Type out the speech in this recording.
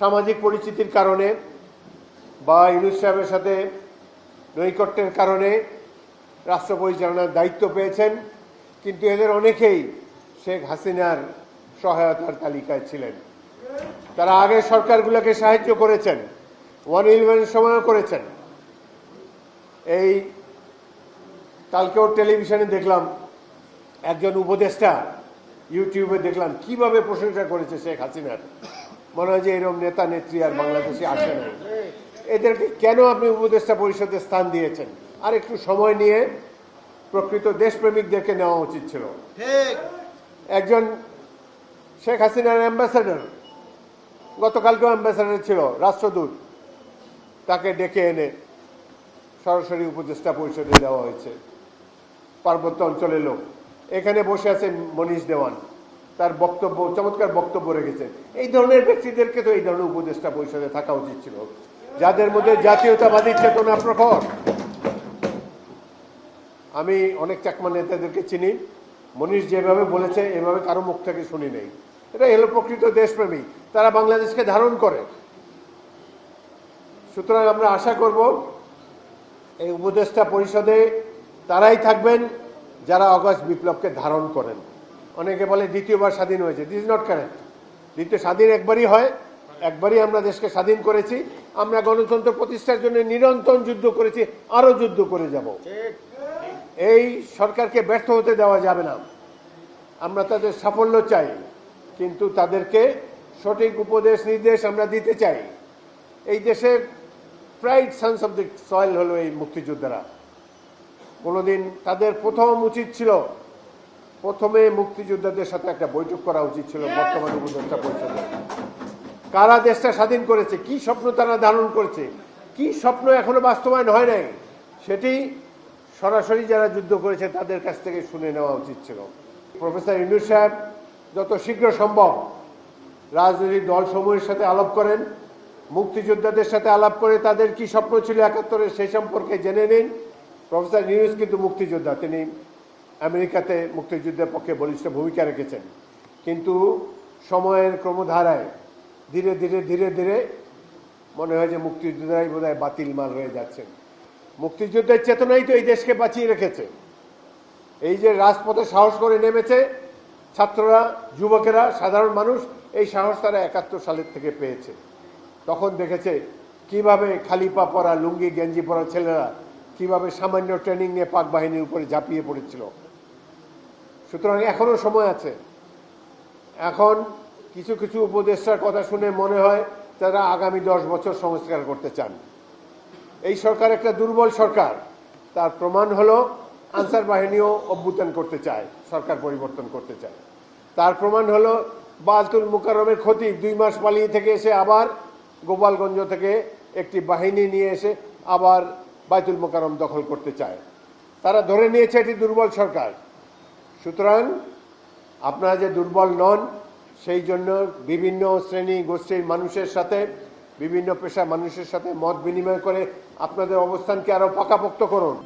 সামাজিক পরিচিতির কারণে বা ইউনুস সাহেবের সাথে নৈকট্যের কারণে রাষ্ট্র পরিচালনার দায়িত্ব পেয়েছেন, কিন্তু এদের অনেকেই শেখ হাসিনার সহায়তার তালিকায় ছিলেন। তারা আগের সরকারগুলোকে সাহায্য করেছেন, ওয়ান ইলেভেনের সময়ও করেছেন। এই কালকেও টেলিভিশনে দেখলাম, একজন উপদেষ্টা ইউটিউবে দেখলাম, কীভাবে প্রশংসা করেছে শেখ হাসিনার। মনে হয় যে এরকম নেতা নেত্রী আর বাংলাদেশে আসে নাই এদেরকে কেন আপনি উপদেষ্টা পরিষদে স্থান দিয়েছেন? আর একটু সময় নিয়ে প্রকৃত দেশপ্রেমিকদেরকে নেওয়া উচিত ছিল। একজন শেখ হাসিনার অ্যাম্বাসাডার গতকালকেও অ্যাম্বাসাডার ছিল রাষ্ট্রদূত। তাকে ডেকে এনে সরাসরি উপদেষ্টা পরিষদে দেওয়া হয়েছে। পার্বত্য অঞ্চলের লোক। এখানে বসে আছেন মনীষ দেওয়ান। তার বক্তব্য, চমৎকার বক্তব্য রেখেছেন এই ধরনের ব্যক্তিদেরকে তো এই ধরনের উপদেষ্টা পরিষদে থাকা উচিত ছিল। যাদের মধ্যে জাতীয়তাবাদী চেতনা প্রখর। আমি অনেক চাকমা নেতাদেরকে চিনি। মনীষ যেভাবে বলেছে, এভাবে কারও মুখ থেকে শুনি নেই। এটা হলো প্রকৃত দেশপ্রেমী। তারা বাংলাদেশকে ধারণ করে। সুতরাং আমরা আশা করব, এই উপদেষ্টা পরিষদে তারাই থাকবেন যারা অগস্ট বিপ্লবকে ধারণ করেন। অনেকে বলে দ্বিতীয়বার স্বাধীন হয়েছে। দিস ইজ নট কারেক্ট দ্বিতীয় স্বাধীন একবারই হয়, একবারই আমরা দেশকে স্বাধীন করেছি, আমরা গণতন্ত্র প্রতিষ্ঠার জন্য নিরন্তর যুদ্ধ করেছি, আরও যুদ্ধ করে যাব। এই সরকারকে ব্যর্থ হতে দেওয়া যাবে না। আমরা তাদের সাফল্য চাই, কিন্তু তাদেরকে সঠিক উপদেশ নির্দেশ আমরা দিতে চাই। এই দেশের pride sons of the soil হলো এই মুক্তিযোদ্ধারা। কোনোদিন তাদের প্রথম উচিত ছিল প্রথমে মুক্তিযোদ্ধাদের সাথে একটা বৈঠক করা উচিত ছিল, বর্তমান উপদেষ্টা পরিষদের কারা দেশটা স্বাধীন করেছে? কি স্বপ্ন তারা ধারণ করেছে? কি স্বপ্ন এখনও বাস্তবায়ন হয় নাই? সেটি সরাসরি যারা যুদ্ধ করেছে, তাদের কাছ থেকে শুনে নেওয়া উচিত ছিল। প্রফেসর ইন্দুর সাহেব যত শীঘ্র সম্ভব রাজনৈতিক দলসমূহের সাথে আলাপ করেন। মুক্তিযোদ্ধাদের সাথে আলাপ করে তাদের কি স্বপ্ন ছিল একাত্তরের সেই সম্পর্কে জেনে নিন। প্রফেসর নিউজ কিন্তু মুক্তিযোদ্ধা, তিনি আমেরিকাতে মুক্তিযুদ্ধের পক্ষে বলিষ্ঠ ভূমিকা রেখেছেন। কিন্তু সময়ের ক্রমধারায় ধীরে ধীরে ধীরে ধীরে মনে হয় যে মুক্তিযোদ্ধাই বোধ হয় বাতিল মাল হয়ে যাচ্ছেন মুক্তিযুদ্ধের চেতনাই তো এই দেশকে বাঁচিয়ে রেখেছে। এই যে রাজপথে সাহস করে নেমেছে, ছাত্ররা, যুবকেরা, সাধারণ মানুষ, এই সাহস তারা একাত্তর সালের থেকে পেয়েছে। তখন দেখেছে কীভাবে খালি পা পরা, লুঙ্গি, গেঞ্জি পরা ছেলেরা কীভাবে সামান্য ট্রেনিং নিয়ে পাক বাহিনীর উপরে ঝাঁপিয়ে পড়েছিল। সুতরাং এখনও সময় আছে। এখন কিছু কিছু উপদেষ্টার কথা শুনে মনে হয় তারা আগামী দশ বছর সংস্কার করতে চান। এই সরকার একটা দুর্বল সরকার। তার প্রমাণ হলো আনসার বাহিনীও অভ্যুত্থান করতে চায়, সরকার পরিবর্তন করতে চায়। তার প্রমাণ হলো বালতুল মুকাররমের ক্ষতি দুই মাস পালিয়ে থেকে এসে আবার গোপালগঞ্জ থেকে একটি বাহিনী নিয়ে এসে আবার বাইতুল মোকারম দখল করতে চায়। তারা ধরে নিয়েছে এটি দুর্বল সরকার। সুতরাং আপনারা যে দুর্বল নন, সেই জন্য বিভিন্ন শ্রেণি গোষ্ঠীর মানুষের সাথে, বিভিন্ন পেশা মানুষের সাথে মত বিনিময় করে আপনাদের অবস্থানকে আরও পাকাপোক্ত করুন।